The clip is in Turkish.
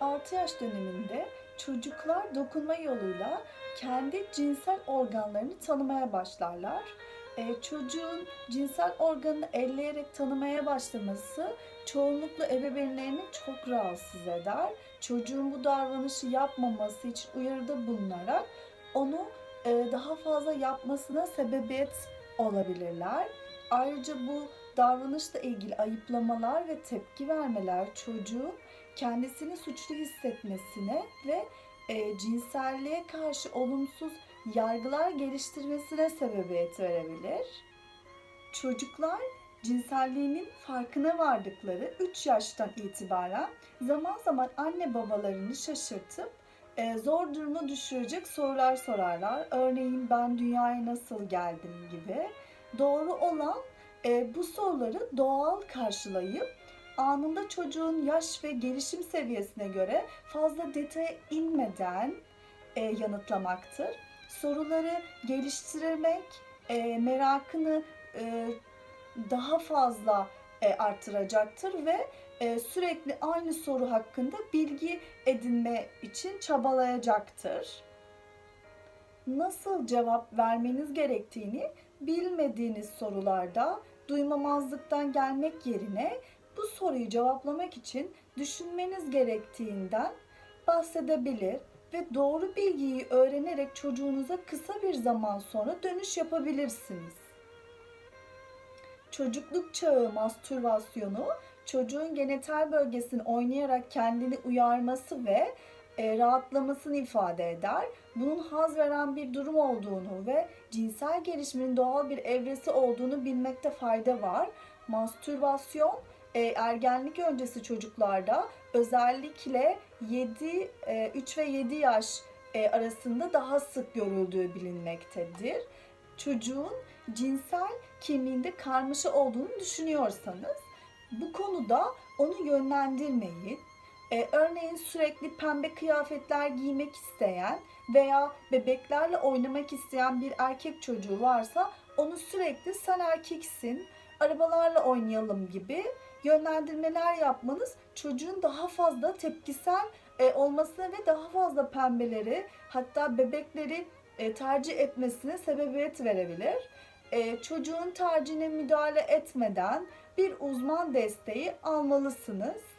3-6 yaş döneminde çocuklar dokunma yoluyla kendi cinsel organlarını tanımaya başlarlar. Ee, çocuğun cinsel organını elleyerek tanımaya başlaması çoğunlukla ebeveynlerini çok rahatsız eder. Çocuğun bu davranışı yapmaması için uyarıda bulunarak onu e, daha fazla yapmasına sebebiyet olabilirler. Ayrıca bu davranışla ilgili ayıplamalar ve tepki vermeler çocuğun kendisini suçlu hissetmesine ve e, cinselliğe karşı olumsuz yargılar geliştirmesine sebebiyet verebilir. Çocuklar cinselliğinin farkına vardıkları 3 yaştan itibaren zaman zaman anne babalarını şaşırtıp e, zor duruma düşürecek sorular sorarlar. Örneğin ben dünyaya nasıl geldim gibi. Doğru olan e, bu soruları doğal karşılayıp anında çocuğun yaş ve gelişim seviyesine göre fazla detaya inmeden e, yanıtlamaktır. Soruları geliştirmek, e, merakını e, daha fazla e, artıracaktır ve e, sürekli aynı soru hakkında bilgi edinme için çabalayacaktır. Nasıl cevap vermeniz gerektiğini bilmediğiniz sorularda duymamazlıktan gelmek yerine bu soruyu cevaplamak için düşünmeniz gerektiğinden bahsedebilir ve doğru bilgiyi öğrenerek çocuğunuza kısa bir zaman sonra dönüş yapabilirsiniz. Çocukluk çağı mastürbasyonu çocuğun genital bölgesini oynayarak kendini uyarması ve e, rahatlamasını ifade eder. Bunun haz veren bir durum olduğunu ve cinsel gelişimin doğal bir evresi olduğunu bilmekte fayda var. Mastürbasyon e, ergenlik öncesi çocuklarda özellikle 7 e, 3 ve 7 yaş e, arasında daha sık görüldüğü bilinmektedir. Çocuğun cinsel kimliğinde karmaşa olduğunu düşünüyorsanız bu konuda onu yönlendirmeyin. Ee, örneğin sürekli pembe kıyafetler giymek isteyen veya bebeklerle oynamak isteyen bir erkek çocuğu varsa onu sürekli sen erkeksin, arabalarla oynayalım gibi yönlendirmeler yapmanız çocuğun daha fazla tepkisel e, olmasına ve daha fazla pembeleri hatta bebekleri e, tercih etmesine sebebiyet verebilir. E, çocuğun tercihine müdahale etmeden bir uzman desteği almalısınız.